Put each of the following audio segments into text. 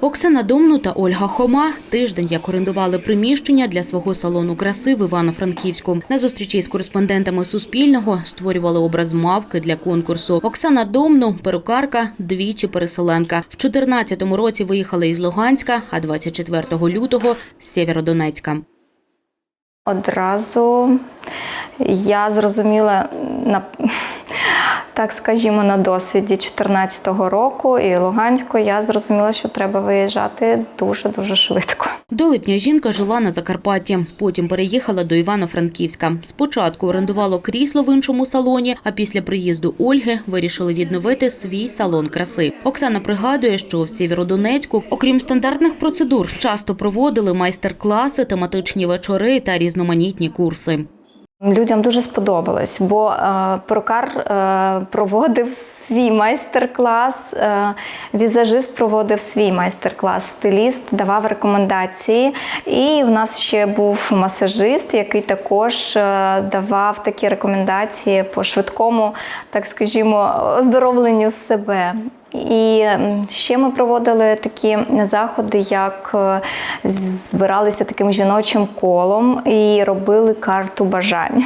Оксана Домну та Ольга Хома тиждень як орендували приміщення для свого салону краси в Івано-Франківську. На зустрічі з кореспондентами Суспільного створювали образ мавки для конкурсу. Оксана Домну, перукарка, двічі переселенка. В 14-му році виїхала із Луганська, а 24 лютого з Сєвєродонецька. Одразу я зрозуміла так скажімо, на досвіді 14-го року і Луганську я зрозуміла, що треба виїжджати дуже дуже швидко. До липня жінка жила на Закарпатті, потім переїхала до Івано-Франківська. Спочатку орендувало крісло в іншому салоні, а після приїзду Ольги вирішили відновити свій салон краси. Оксана пригадує, що в Сєвєродонецьку, окрім стандартних процедур, часто проводили майстер-класи, тематичні вечори та різноманітні курси. Людям дуже сподобалось, бо е, перукар е, проводив свій майстер-клас, е, візажист проводив свій майстер-клас, стиліст давав рекомендації. І в нас ще був масажист, який також е, давав такі рекомендації по швидкому, так скажімо, оздоровленню себе. І ще ми проводили такі заходи, як е, збиралися таким жіночим колом і робили карту бажань.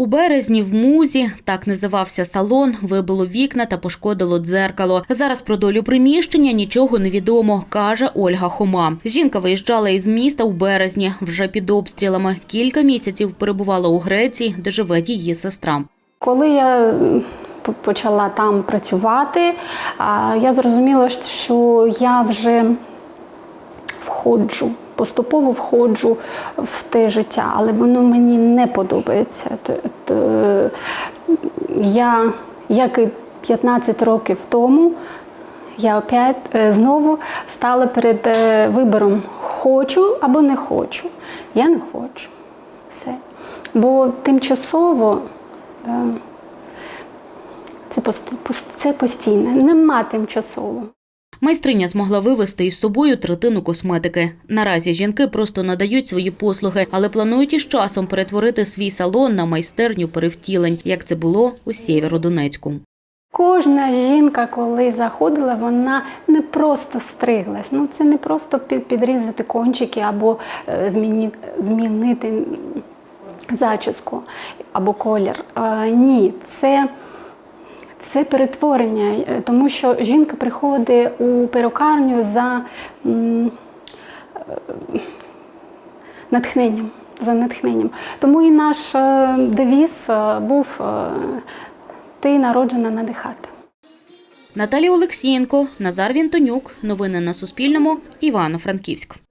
У березні в музі так називався салон, вибило вікна та пошкодило дзеркало. Зараз про долю приміщення нічого не відомо, каже Ольга Хома. Жінка виїжджала із міста у березні, вже під обстрілами. Кілька місяців перебувала у Греції, де живе її сестра. Коли я почала там працювати, я зрозуміла, що я вже входжу, поступово входжу в те життя, але воно мені не подобається. Я, як і 15 років тому, я опять е, знову стала перед е, вибором: хочу або не хочу. Я не хочу. Все. Бо тимчасово е, це, пост- це постійне, нема тимчасово. Майстриня змогла вивезти із собою третину косметики. Наразі жінки просто надають свої послуги, але планують із часом перетворити свій салон на майстерню перевтілень, як це було у Сєвєродонецьку. Кожна жінка, коли заходила, вона не просто стриглась. Ну це не просто підрізати кончики або е, змінити зачіску або колір. Ні, це, це перетворення, е, тому що жінка приходить у перукарню за е, натхненням. За натхненням. Тому і наш е, девіз був ти народжена надихати. Наталія Олексієнко, Назар Вінтонюк. Новини на Суспільному. Івано-Франківськ.